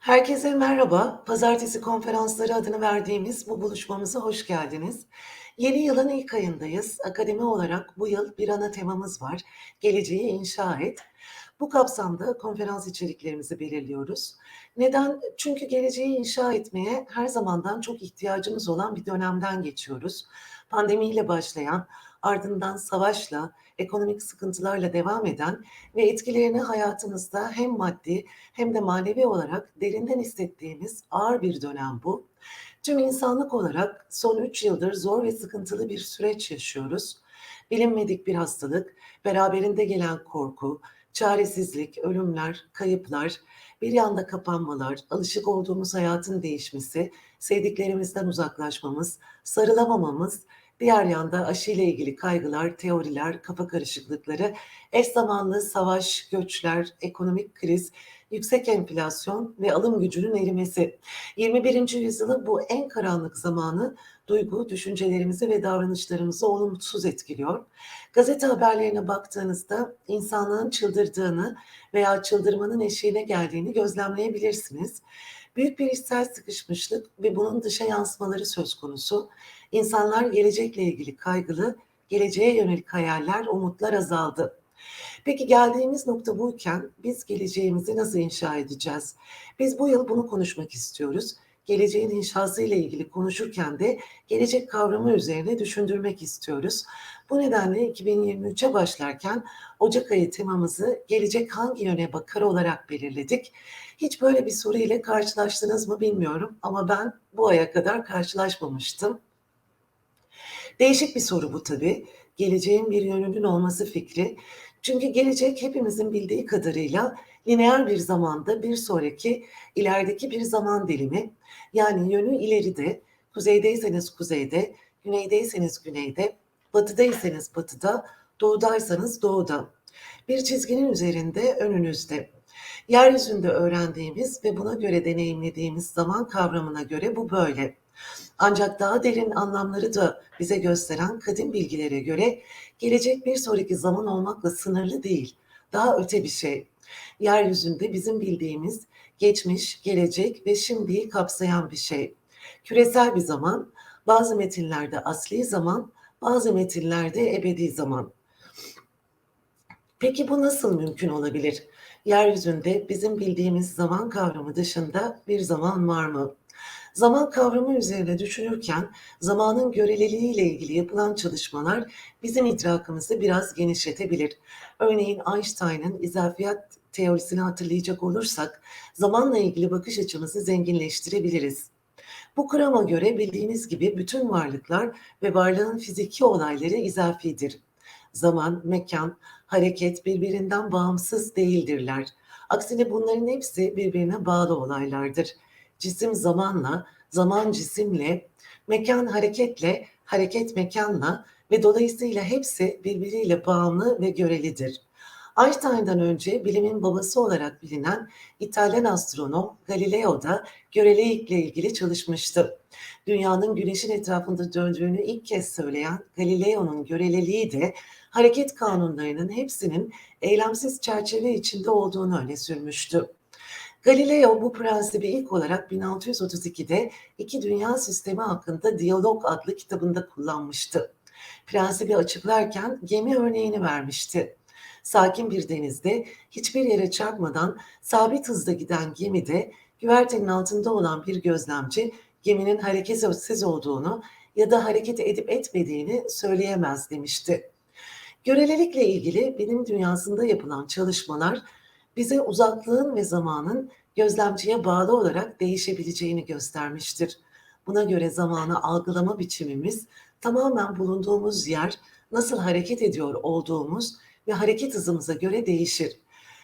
Herkese merhaba. Pazartesi konferansları adını verdiğimiz bu buluşmamıza hoş geldiniz. Yeni yılın ilk ayındayız. Akademi olarak bu yıl bir ana temamız var. Geleceği inşa et. Bu kapsamda konferans içeriklerimizi belirliyoruz. Neden? Çünkü geleceği inşa etmeye her zamandan çok ihtiyacımız olan bir dönemden geçiyoruz. Pandemiyle başlayan, ardından savaşla, ekonomik sıkıntılarla devam eden ve etkilerini hayatımızda hem maddi hem de manevi olarak derinden hissettiğimiz ağır bir dönem bu. Tüm insanlık olarak son 3 yıldır zor ve sıkıntılı bir süreç yaşıyoruz. Bilinmedik bir hastalık, beraberinde gelen korku, çaresizlik, ölümler, kayıplar, bir yanda kapanmalar, alışık olduğumuz hayatın değişmesi, sevdiklerimizden uzaklaşmamız, sarılamamamız, diğer yanda aşıyla ilgili kaygılar, teoriler, kafa karışıklıkları, eş zamanlı savaş, göçler, ekonomik kriz, yüksek enflasyon ve alım gücünün erimesi. 21. yüzyılı bu en karanlık zamanı duygu, düşüncelerimizi ve davranışlarımızı olumsuz etkiliyor. Gazete haberlerine baktığınızda insanlığın çıldırdığını veya çıldırmanın eşiğine geldiğini gözlemleyebilirsiniz. Büyük bir içsel sıkışmışlık ve bunun dışa yansımaları söz konusu. İnsanlar gelecekle ilgili kaygılı, geleceğe yönelik hayaller, umutlar azaldı. Peki geldiğimiz nokta buyken biz geleceğimizi nasıl inşa edeceğiz? Biz bu yıl bunu konuşmak istiyoruz. Geleceğin inşası ile ilgili konuşurken de gelecek kavramı üzerine düşündürmek istiyoruz. Bu nedenle 2023'e başlarken Ocak ayı temamızı gelecek hangi yöne bakar olarak belirledik. Hiç böyle bir soru ile karşılaştınız mı bilmiyorum ama ben bu aya kadar karşılaşmamıştım. Değişik bir soru bu tabii. Geleceğin bir yönünün olması fikri. Çünkü gelecek hepimizin bildiği kadarıyla lineer bir zamanda bir sonraki ilerideki bir zaman dilimi. Yani yönü ileride, kuzeydeyseniz kuzeyde, güneydeyseniz güneyde, batıdaysanız batıda, doğudaysanız doğuda. Bir çizginin üzerinde önünüzde. Yeryüzünde öğrendiğimiz ve buna göre deneyimlediğimiz zaman kavramına göre bu böyle. Ancak daha derin anlamları da bize gösteren kadim bilgilere göre gelecek bir sonraki zaman olmakla sınırlı değil. Daha öte bir şey. Yeryüzünde bizim bildiğimiz geçmiş, gelecek ve şimdiyi kapsayan bir şey. Küresel bir zaman, bazı metinlerde asli zaman, bazı metinlerde ebedi zaman. Peki bu nasıl mümkün olabilir? Yeryüzünde bizim bildiğimiz zaman kavramı dışında bir zaman var mı? Zaman kavramı üzerine düşünürken zamanın göreliliği ile ilgili yapılan çalışmalar bizim idrakımızı biraz genişletebilir. Örneğin Einstein'ın izafiyet teorisini hatırlayacak olursak zamanla ilgili bakış açımızı zenginleştirebiliriz. Bu kurama göre bildiğiniz gibi bütün varlıklar ve varlığın fiziki olayları izafidir. Zaman, mekan, hareket birbirinden bağımsız değildirler. Aksine bunların hepsi birbirine bağlı olaylardır. Cisim zamanla, zaman cisimle, mekan hareketle, hareket mekanla ve dolayısıyla hepsi birbiriyle bağımlı ve görelidir. Einstein'dan önce bilimin babası olarak bilinen İtalyan astronom Galileo da görelilikle ilgili çalışmıştı. Dünyanın güneşin etrafında döndüğünü ilk kez söyleyen Galileo'nun göreliliği de hareket kanunlarının hepsinin eylemsiz çerçeve içinde olduğunu öne sürmüştü. Galileo bu prensibi ilk olarak 1632'de İki Dünya Sistemi hakkında Diyalog adlı kitabında kullanmıştı. Prensibi açıklarken gemi örneğini vermişti. Sakin bir denizde hiçbir yere çarpmadan sabit hızda giden gemide güvertenin altında olan bir gözlemci geminin hareketsiz olduğunu ya da hareket edip etmediğini söyleyemez demişti. Görelilikle ilgili bilim dünyasında yapılan çalışmalar bize uzaklığın ve zamanın gözlemciye bağlı olarak değişebileceğini göstermiştir. Buna göre zamanı algılama biçimimiz tamamen bulunduğumuz yer, nasıl hareket ediyor olduğumuz ve hareket hızımıza göre değişir.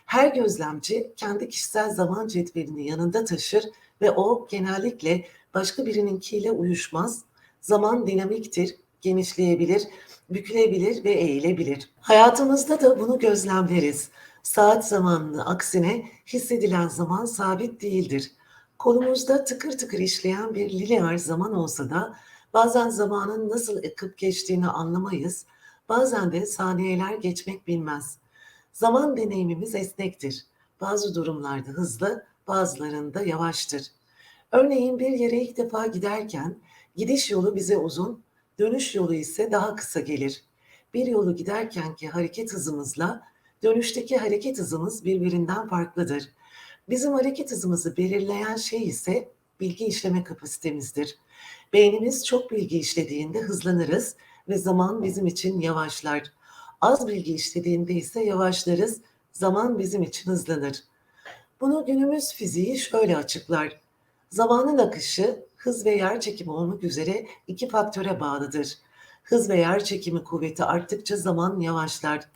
Her gözlemci kendi kişisel zaman cetvelini yanında taşır ve o genellikle başka birininkiyle uyuşmaz. Zaman dinamiktir, genişleyebilir, bükülebilir ve eğilebilir. Hayatımızda da bunu gözlemleriz. Saat zamanını aksine hissedilen zaman sabit değildir. Kolumuzda tıkır tıkır işleyen bir lineer zaman olsa da bazen zamanın nasıl akıp geçtiğini anlamayız, bazen de saniyeler geçmek bilmez. Zaman deneyimimiz esnektir. Bazı durumlarda hızlı, bazılarında yavaştır. Örneğin bir yere ilk defa giderken gidiş yolu bize uzun, dönüş yolu ise daha kısa gelir. Bir yolu giderkenki hareket hızımızla dönüşteki hareket hızımız birbirinden farklıdır. Bizim hareket hızımızı belirleyen şey ise bilgi işleme kapasitemizdir. Beynimiz çok bilgi işlediğinde hızlanırız ve zaman bizim için yavaşlar. Az bilgi işlediğinde ise yavaşlarız, zaman bizim için hızlanır. Bunu günümüz fiziği şöyle açıklar. Zamanın akışı hız ve yer çekimi olmak üzere iki faktöre bağlıdır. Hız ve yer çekimi kuvveti arttıkça zaman yavaşlar.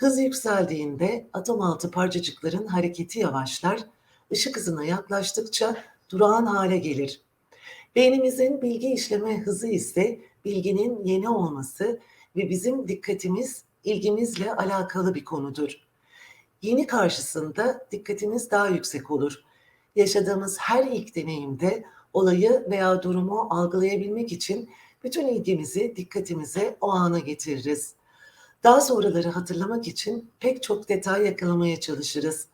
Hız yükseldiğinde atom altı parçacıkların hareketi yavaşlar, ışık hızına yaklaştıkça durağan hale gelir. Beynimizin bilgi işleme hızı ise bilginin yeni olması ve bizim dikkatimiz, ilgimizle alakalı bir konudur. Yeni karşısında dikkatimiz daha yüksek olur. Yaşadığımız her ilk deneyimde olayı veya durumu algılayabilmek için bütün ilgimizi, dikkatimizi o ana getiririz. Daha sonraları hatırlamak için pek çok detay yakalamaya çalışırız.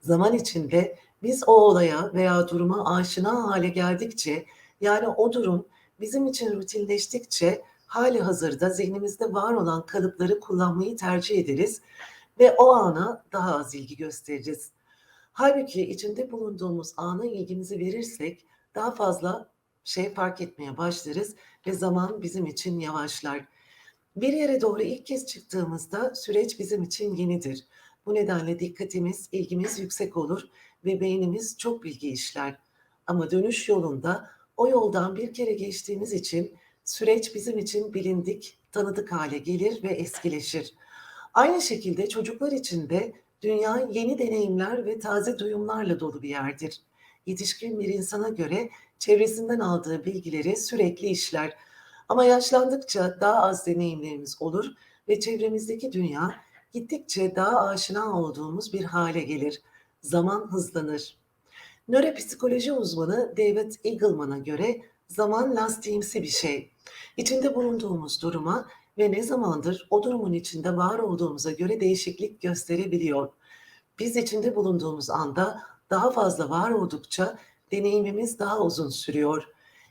Zaman içinde biz o olaya veya duruma aşina hale geldikçe, yani o durum bizim için rutinleştikçe hali hazırda zihnimizde var olan kalıpları kullanmayı tercih ederiz ve o ana daha az ilgi gösteririz. Halbuki içinde bulunduğumuz ana ilgimizi verirsek daha fazla şey fark etmeye başlarız ve zaman bizim için yavaşlar. Bir yere doğru ilk kez çıktığımızda süreç bizim için yenidir. Bu nedenle dikkatimiz, ilgimiz yüksek olur ve beynimiz çok bilgi işler. Ama dönüş yolunda o yoldan bir kere geçtiğimiz için süreç bizim için bilindik, tanıdık hale gelir ve eskileşir. Aynı şekilde çocuklar için de dünya yeni deneyimler ve taze duyumlarla dolu bir yerdir. Yetişkin bir insana göre çevresinden aldığı bilgileri sürekli işler. Ama yaşlandıkça daha az deneyimlerimiz olur ve çevremizdeki dünya gittikçe daha aşina olduğumuz bir hale gelir. Zaman hızlanır. Nöropsikoloji uzmanı David Eagleman'a göre zaman lastiğimsi bir şey. İçinde bulunduğumuz duruma ve ne zamandır o durumun içinde var olduğumuza göre değişiklik gösterebiliyor. Biz içinde bulunduğumuz anda daha fazla var oldukça deneyimimiz daha uzun sürüyor.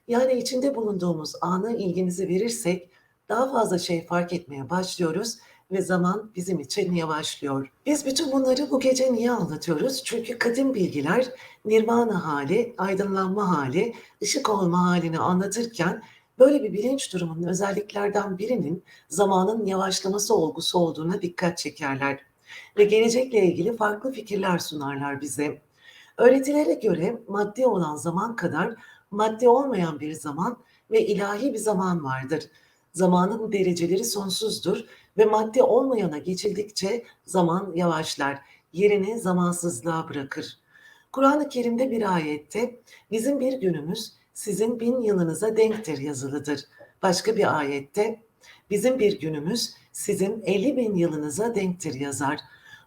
Yani içinde bulunduğumuz ana ilgimizi verirsek daha fazla şey fark etmeye başlıyoruz ve zaman bizim için yavaşlıyor. Biz bütün bunları bu gece niye anlatıyoruz? Çünkü kadim bilgiler nirvana hali, aydınlanma hali, ışık olma halini anlatırken böyle bir bilinç durumunun özelliklerden birinin zamanın yavaşlaması olgusu olduğuna dikkat çekerler ve gelecekle ilgili farklı fikirler sunarlar bize. Öğretilere göre maddi olan zaman kadar maddi olmayan bir zaman ve ilahi bir zaman vardır. Zamanın dereceleri sonsuzdur ve maddi olmayana geçildikçe zaman yavaşlar, yerini zamansızlığa bırakır. Kur'an-ı Kerim'de bir ayette bizim bir günümüz sizin bin yılınıza denktir yazılıdır. Başka bir ayette bizim bir günümüz sizin elli bin yılınıza denktir yazar.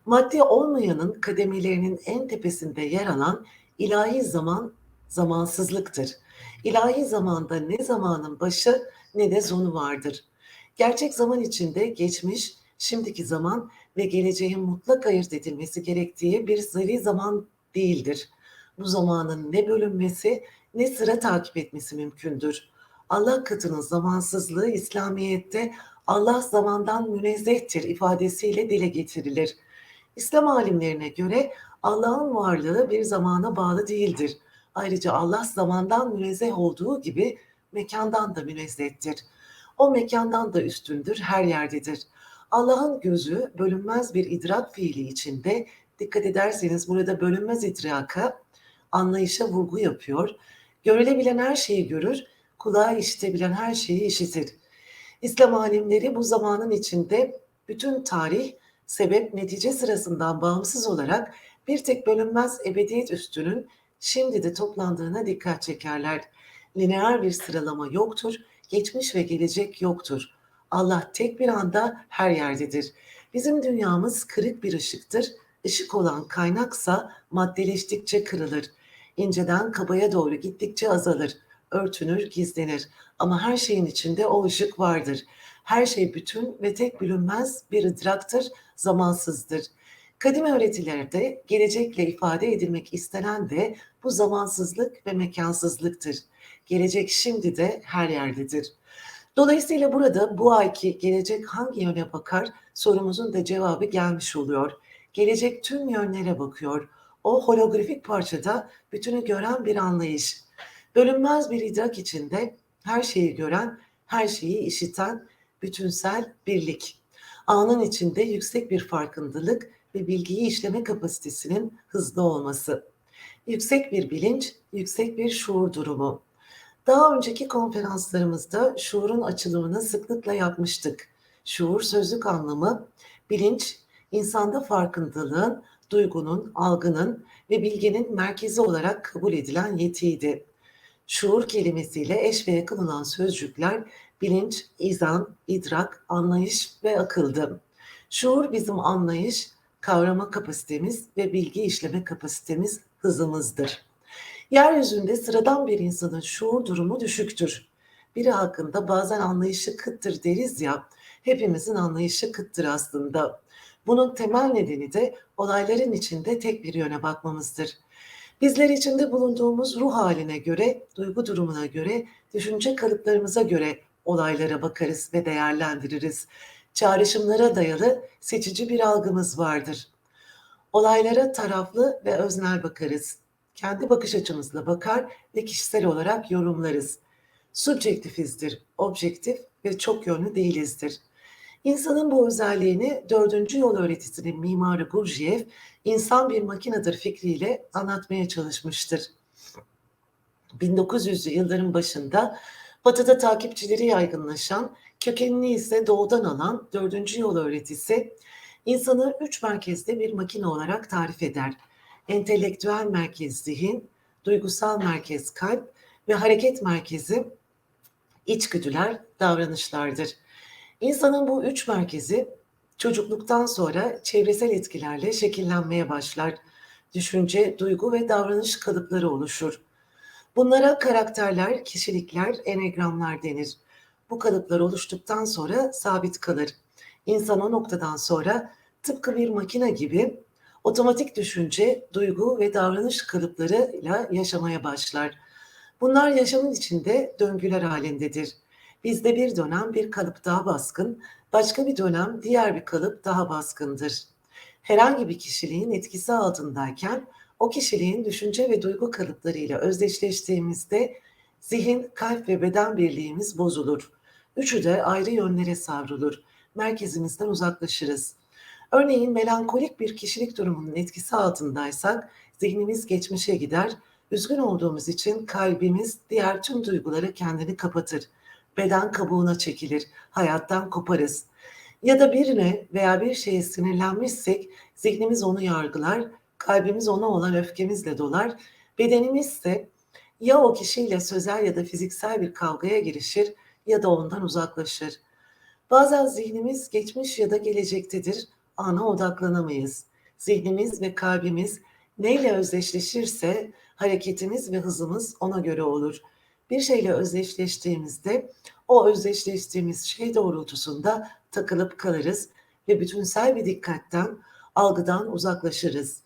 Maddi olmayanın kademelerinin en tepesinde yer alan ilahi zaman zamansızlıktır. İlahi zamanda ne zamanın başı ne de sonu vardır. Gerçek zaman içinde geçmiş, şimdiki zaman ve geleceğin mutlak ayırt edilmesi gerektiği bir zari zaman değildir. Bu zamanın ne bölünmesi ne sıra takip etmesi mümkündür. Allah katının zamansızlığı İslamiyet'te Allah zamandan münezzehtir ifadesiyle dile getirilir. İslam alimlerine göre Allah'ın varlığı bir zamana bağlı değildir. Ayrıca Allah zamandan münezzeh olduğu gibi mekandan da münezzehtir. O mekandan da üstündür, her yerdedir. Allah'ın gözü bölünmez bir idrak fiili içinde dikkat ederseniz burada bölünmez idraka, anlayışa vurgu yapıyor. Görülebilen her şeyi görür, kulağı işitebilen her şeyi işitir. İslam alimleri bu zamanın içinde bütün tarih, sebep, netice sırasından bağımsız olarak bir tek bölünmez ebediyet üstünün şimdi de toplandığına dikkat çekerler. Lineer bir sıralama yoktur, geçmiş ve gelecek yoktur. Allah tek bir anda her yerdedir. Bizim dünyamız kırık bir ışıktır. Işık olan kaynaksa maddeleştikçe kırılır. İnceden kabaya doğru gittikçe azalır. Örtünür, gizlenir. Ama her şeyin içinde o ışık vardır. Her şey bütün ve tek bölünmez bir idraktır, zamansızdır. Kadim öğretilerde gelecekle ifade edilmek istenen de bu zamansızlık ve mekansızlıktır. Gelecek şimdi de her yerdedir. Dolayısıyla burada bu ayki gelecek hangi yöne bakar sorumuzun da cevabı gelmiş oluyor. Gelecek tüm yönlere bakıyor. O holografik parçada bütünü gören bir anlayış. Bölünmez bir idrak içinde her şeyi gören, her şeyi işiten bütünsel birlik. Anın içinde yüksek bir farkındalık ve bilgiyi işleme kapasitesinin hızlı olması. Yüksek bir bilinç, yüksek bir şuur durumu. Daha önceki konferanslarımızda şuurun açılımını sıklıkla yapmıştık. Şuur sözlük anlamı bilinç, insanda farkındalığın, duygunun, algının ve bilginin merkezi olarak kabul edilen yetiydi. Şuur kelimesiyle eş ve yakın olan sözcükler bilinç, izan, idrak, anlayış ve akıldı. Şuur bizim anlayış, kavrama kapasitemiz ve bilgi işleme kapasitemiz hızımızdır. Yeryüzünde sıradan bir insanın şuur durumu düşüktür. Biri hakkında bazen anlayışı kıttır deriz ya, hepimizin anlayışı kıttır aslında. Bunun temel nedeni de olayların içinde tek bir yöne bakmamızdır. Bizler içinde bulunduğumuz ruh haline göre, duygu durumuna göre, düşünce kalıplarımıza göre olaylara bakarız ve değerlendiririz. Çağrışımlara dayalı seçici bir algımız vardır. Olaylara taraflı ve öznel bakarız. Kendi bakış açımızla bakar ve kişisel olarak yorumlarız. Subjektifizdir, objektif ve çok yönlü değilizdir. İnsanın bu özelliğini dördüncü yol öğretisinin mimarı Gurdjieff, insan bir makinedir fikriyle anlatmaya çalışmıştır. 1900'lü yılların başında Batı'da takipçileri yaygınlaşan, kökenini ise doğudan alan dördüncü yol öğretisi, insanı üç merkezde bir makine olarak tarif eder. Entelektüel merkez zihin, duygusal merkez kalp ve hareket merkezi içgüdüler, davranışlardır. İnsanın bu üç merkezi çocukluktan sonra çevresel etkilerle şekillenmeye başlar. Düşünce, duygu ve davranış kalıpları oluşur. Bunlara karakterler, kişilikler, enegramlar denir. Bu kalıplar oluştuktan sonra sabit kalır. İnsan o noktadan sonra tıpkı bir makine gibi otomatik düşünce, duygu ve davranış kalıplarıyla yaşamaya başlar. Bunlar yaşamın içinde döngüler halindedir. Bizde bir dönem bir kalıp daha baskın, başka bir dönem diğer bir kalıp daha baskındır. Herhangi bir kişiliğin etkisi altındayken o kişiliğin düşünce ve duygu kalıplarıyla özdeşleştiğimizde zihin, kalp ve beden birliğimiz bozulur. Üçü de ayrı yönlere savrulur. Merkezimizden uzaklaşırız. Örneğin melankolik bir kişilik durumunun etkisi altındaysak zihnimiz geçmişe gider, üzgün olduğumuz için kalbimiz diğer tüm duyguları kendini kapatır. Beden kabuğuna çekilir, hayattan koparız. Ya da birine veya bir şeye sinirlenmişsek zihnimiz onu yargılar, kalbimiz ona olan öfkemizle dolar, bedenimiz ise ya o kişiyle sözel ya da fiziksel bir kavgaya girişir ya da ondan uzaklaşır. Bazen zihnimiz geçmiş ya da gelecektedir, ana odaklanamayız. Zihnimiz ve kalbimiz neyle özdeşleşirse hareketimiz ve hızımız ona göre olur. Bir şeyle özdeşleştiğimizde o özdeşleştiğimiz şey doğrultusunda takılıp kalırız ve bütünsel bir dikkatten, algıdan uzaklaşırız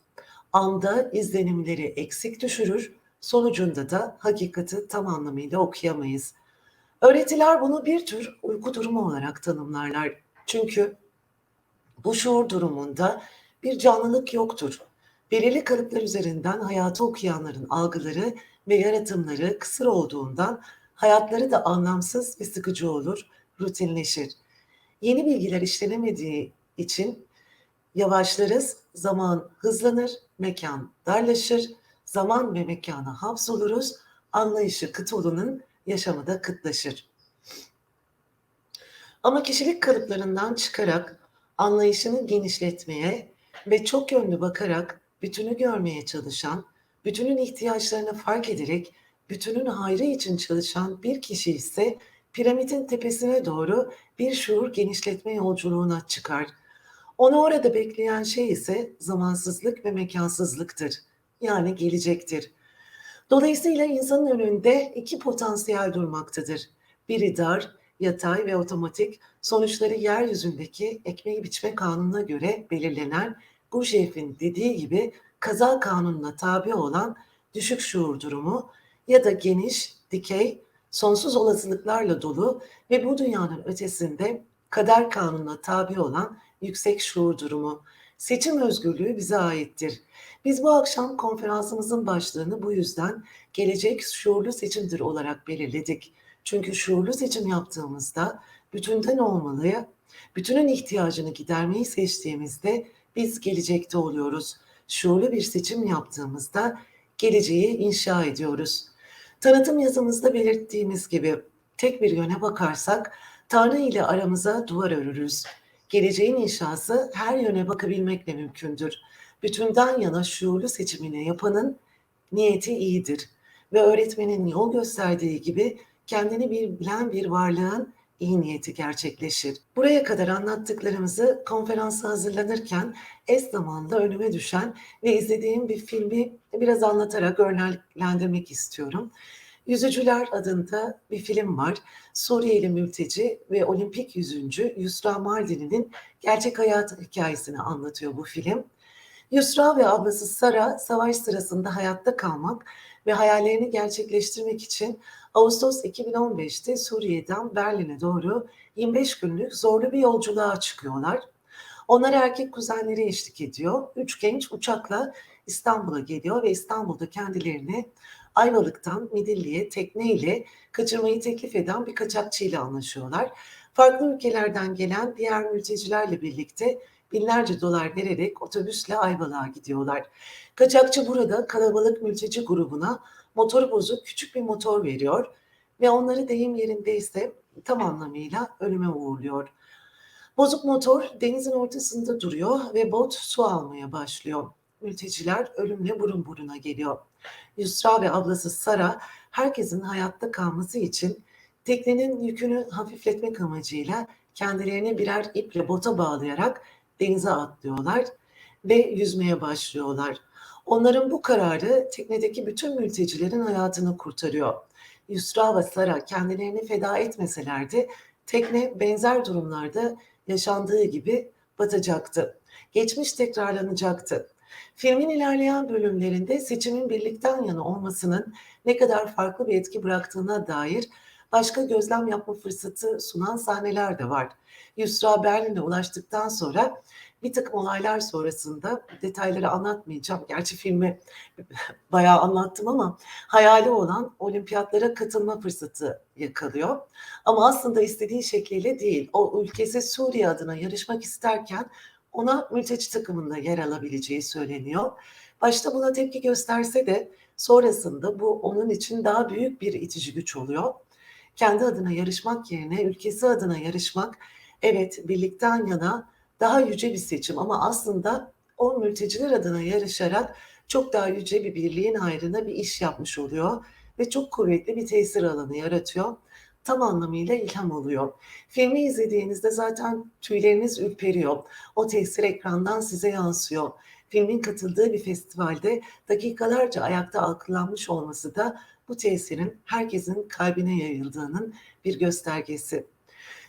anda izlenimleri eksik düşürür, sonucunda da hakikati tam anlamıyla okuyamayız. Öğretiler bunu bir tür uyku durumu olarak tanımlarlar. Çünkü bu şuur durumunda bir canlılık yoktur. Belirli kalıplar üzerinden hayatı okuyanların algıları ve yaratımları kısır olduğundan hayatları da anlamsız ve sıkıcı olur, rutinleşir. Yeni bilgiler işlenemediği için Yavaşlarız, zaman hızlanır, mekan darlaşır, zaman ve mekana hapsoluruz, anlayışı kıt olanın yaşamı da kıtlaşır. Ama kişilik kalıplarından çıkarak anlayışını genişletmeye ve çok yönlü bakarak bütünü görmeye çalışan, bütünün ihtiyaçlarını fark ederek bütünün hayrı için çalışan bir kişi ise piramidin tepesine doğru bir şuur genişletme yolculuğuna çıkar onu orada bekleyen şey ise zamansızlık ve mekansızlıktır. Yani gelecektir. Dolayısıyla insanın önünde iki potansiyel durmaktadır. Biri dar, yatay ve otomatik sonuçları yeryüzündeki ekmeği biçme kanununa göre belirlenen Gurdjieff'in dediği gibi kaza kanununa tabi olan düşük şuur durumu ya da geniş, dikey, sonsuz olasılıklarla dolu ve bu dünyanın ötesinde kader kanununa tabi olan yüksek şuur durumu. Seçim özgürlüğü bize aittir. Biz bu akşam konferansımızın başlığını bu yüzden gelecek şuurlu seçimdir olarak belirledik. Çünkü şuurlu seçim yaptığımızda bütünden olmalıya, bütünün ihtiyacını gidermeyi seçtiğimizde biz gelecekte oluyoruz. Şuurlu bir seçim yaptığımızda geleceği inşa ediyoruz. Tanıtım yazımızda belirttiğimiz gibi tek bir yöne bakarsak Tanrı ile aramıza duvar örürüz. Geleceğin inşası her yöne bakabilmekle mümkündür. Bütünden yana şuurlu seçimini yapanın niyeti iyidir ve öğretmenin yol gösterdiği gibi kendini bilen bir varlığın iyi niyeti gerçekleşir. Buraya kadar anlattıklarımızı konferansa hazırlanırken es zamanlı önüme düşen ve izlediğim bir filmi biraz anlatarak örneklendirmek istiyorum. Yüzücüler adında bir film var. Suriyeli mülteci ve olimpik yüzüncü Yusra Mardini'nin gerçek hayat hikayesini anlatıyor bu film. Yusra ve ablası Sara savaş sırasında hayatta kalmak ve hayallerini gerçekleştirmek için Ağustos 2015'te Suriye'den Berlin'e doğru 25 günlük zorlu bir yolculuğa çıkıyorlar. Onlar erkek kuzenleri eşlik ediyor. Üç genç uçakla İstanbul'a geliyor ve İstanbul'da kendilerini Ayvalık'tan Midilli'ye tekneyle kaçırmayı teklif eden bir kaçakçıyla anlaşıyorlar. Farklı ülkelerden gelen diğer mültecilerle birlikte binlerce dolar vererek otobüsle Ayvalık'a gidiyorlar. Kaçakçı burada kalabalık mülteci grubuna motoru bozuk küçük bir motor veriyor ve onları deyim yerindeyse tam anlamıyla ölüme uğurluyor. Bozuk motor denizin ortasında duruyor ve bot su almaya başlıyor. Mülteciler ölümle burun buruna geliyor. Yusra ve ablası Sara herkesin hayatta kalması için teknenin yükünü hafifletmek amacıyla kendilerini birer iple bota bağlayarak denize atlıyorlar ve yüzmeye başlıyorlar. Onların bu kararı teknedeki bütün mültecilerin hayatını kurtarıyor. Yusra ve Sara kendilerini feda etmeselerdi tekne benzer durumlarda yaşandığı gibi batacaktı. Geçmiş tekrarlanacaktı. Filmin ilerleyen bölümlerinde seçimin birlikten yana olmasının ne kadar farklı bir etki bıraktığına dair başka gözlem yapma fırsatı sunan sahneler de var. Yusra Berlin'e ulaştıktan sonra bir takım olaylar sonrasında detayları anlatmayacağım. Gerçi filmi bayağı anlattım ama hayali olan olimpiyatlara katılma fırsatı yakalıyor. Ama aslında istediği şekliyle değil. O ülkesi Suriye adına yarışmak isterken ona mülteci takımında yer alabileceği söyleniyor. Başta buna tepki gösterse de sonrasında bu onun için daha büyük bir itici güç oluyor. Kendi adına yarışmak yerine ülkesi adına yarışmak evet birlikten yana daha yüce bir seçim ama aslında o mülteciler adına yarışarak çok daha yüce bir birliğin hayrına bir iş yapmış oluyor ve çok kuvvetli bir tesir alanı yaratıyor. Tam anlamıyla ilham oluyor. Filmi izlediğinizde zaten tüyleriniz ürperiyor. O tesir ekrandan size yansıyor. Filmin katıldığı bir festivalde dakikalarca ayakta alkılanmış olması da bu tesirin herkesin kalbine yayıldığının bir göstergesi.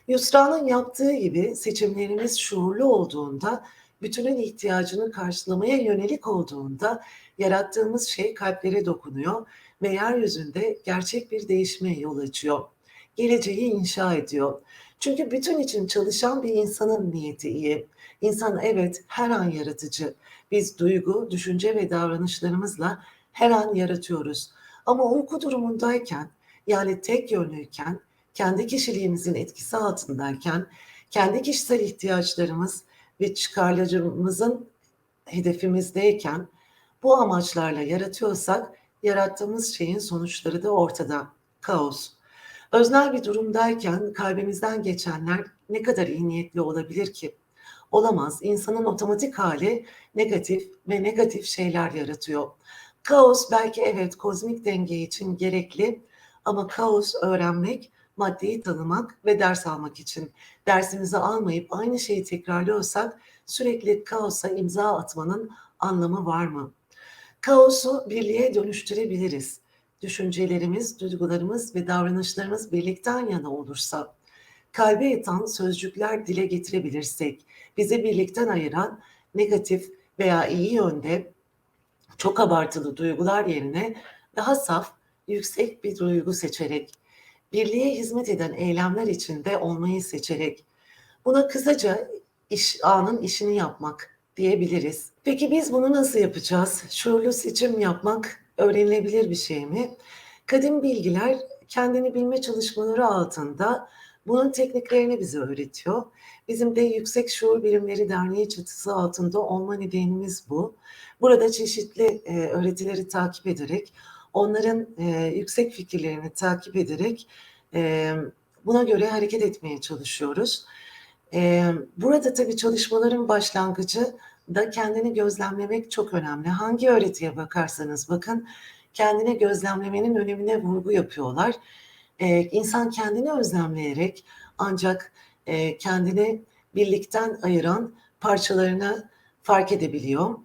Yusra'nın yaptığı gibi seçimlerimiz şuurlu olduğunda, bütünün ihtiyacını karşılamaya yönelik olduğunda yarattığımız şey kalplere dokunuyor ve yeryüzünde gerçek bir değişime yol açıyor. Geleceği inşa ediyor. Çünkü bütün için çalışan bir insanın niyeti iyi. İnsan evet her an yaratıcı. Biz duygu, düşünce ve davranışlarımızla her an yaratıyoruz. Ama uyku durumundayken yani tek yönlüyken kendi kişiliğimizin etkisi altındayken, kendi kişisel ihtiyaçlarımız ve çıkarlarımızın hedefimizdeyken bu amaçlarla yaratıyorsak yarattığımız şeyin sonuçları da ortada. Kaos. Öznel bir durumdayken kalbimizden geçenler ne kadar iyi niyetli olabilir ki? Olamaz. İnsanın otomatik hali negatif ve negatif şeyler yaratıyor. Kaos belki evet kozmik denge için gerekli ama kaos öğrenmek maddeyi tanımak ve ders almak için. Dersimizi almayıp aynı şeyi tekrarlıyorsak sürekli kaosa imza atmanın anlamı var mı? Kaosu birliğe dönüştürebiliriz. Düşüncelerimiz, duygularımız ve davranışlarımız birlikten yana olursa, kalbe yatan sözcükler dile getirebilirsek, bizi birlikten ayıran negatif veya iyi yönde çok abartılı duygular yerine daha saf, yüksek bir duygu seçerek, birliğe hizmet eden eylemler içinde olmayı seçerek, buna kısaca iş, anın işini yapmak diyebiliriz. Peki biz bunu nasıl yapacağız? Şuurlu seçim yapmak öğrenilebilir bir şey mi? Kadim bilgiler kendini bilme çalışmaları altında bunun tekniklerini bize öğretiyor. Bizim de Yüksek Şuur Bilimleri Derneği çatısı altında olma nedenimiz bu. Burada çeşitli e, öğretileri takip ederek, onların e, yüksek fikirlerini takip ederek e, buna göre hareket etmeye çalışıyoruz. E, burada tabii çalışmaların başlangıcı da kendini gözlemlemek çok önemli. Hangi öğretiye bakarsanız bakın kendini gözlemlemenin önemine vurgu yapıyorlar. E, insan kendini özlemleyerek ancak e, kendini birlikten ayıran parçalarını fark edebiliyor.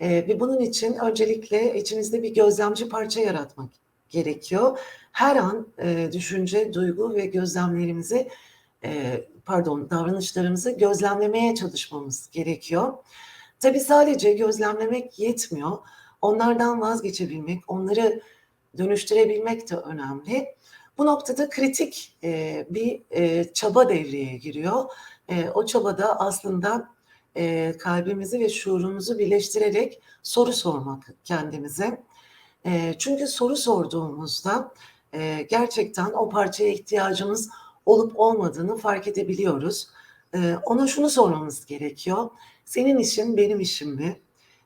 E, ve bunun için öncelikle içimizde bir gözlemci parça yaratmak gerekiyor. Her an e, düşünce, duygu ve gözlemlerimizi e, pardon davranışlarımızı gözlemlemeye çalışmamız gerekiyor. Tabii sadece gözlemlemek yetmiyor. Onlardan vazgeçebilmek, onları dönüştürebilmek de önemli. Bu noktada kritik e, bir e, çaba devreye giriyor. E, o çabada aslında e, kalbimizi ve şuurumuzu birleştirerek soru sormak kendimize. E, çünkü soru sorduğumuzda e, gerçekten o parçaya ihtiyacımız olup olmadığını fark edebiliyoruz. E, ona şunu sormamız gerekiyor. Senin işin benim işim mi?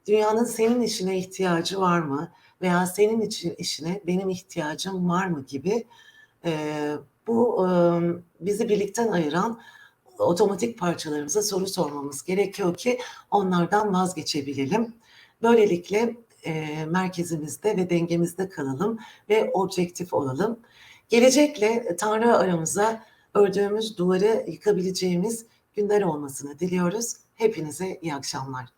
Dünyanın senin işine ihtiyacı var mı? Veya senin için işine benim ihtiyacım var mı gibi e, bu e, bizi birlikten ayıran otomatik parçalarımıza soru sormamız gerekiyor ki onlardan vazgeçebilelim. Böylelikle e, merkezimizde ve dengemizde kalalım ve objektif olalım. Gelecekle Tanrı aramıza ördüğümüz duvarı yıkabileceğimiz günler olmasını diliyoruz. Hepinize iyi akşamlar.